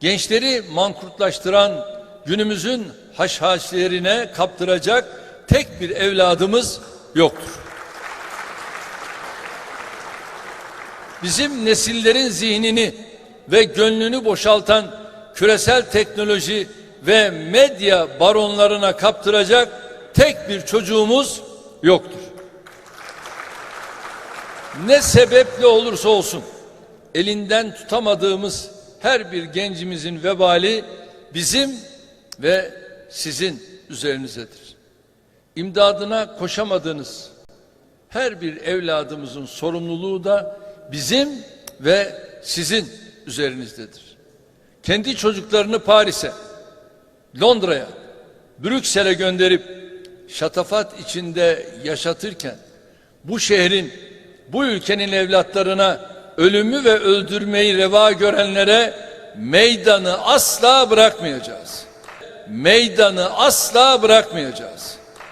gençleri mankurtlaştıran günümüzün haşhaşlerine kaptıracak tek bir evladımız yoktur. Bizim nesillerin zihnini ve gönlünü boşaltan küresel teknoloji ve medya baronlarına kaptıracak tek bir çocuğumuz yoktur. Ne sebeple olursa olsun elinden tutamadığımız her bir gencimizin vebali bizim ve sizin üzerinizdedir. İmdadına koşamadığınız her bir evladımızın sorumluluğu da bizim ve sizin üzerinizdedir. Kendi çocuklarını Paris'e, Londra'ya, Brüksel'e gönderip şatafat içinde yaşatırken bu şehrin, bu ülkenin evlatlarına ölümü ve öldürmeyi reva görenlere meydanı asla bırakmayacağız. Meydanı asla bırakmayacağız.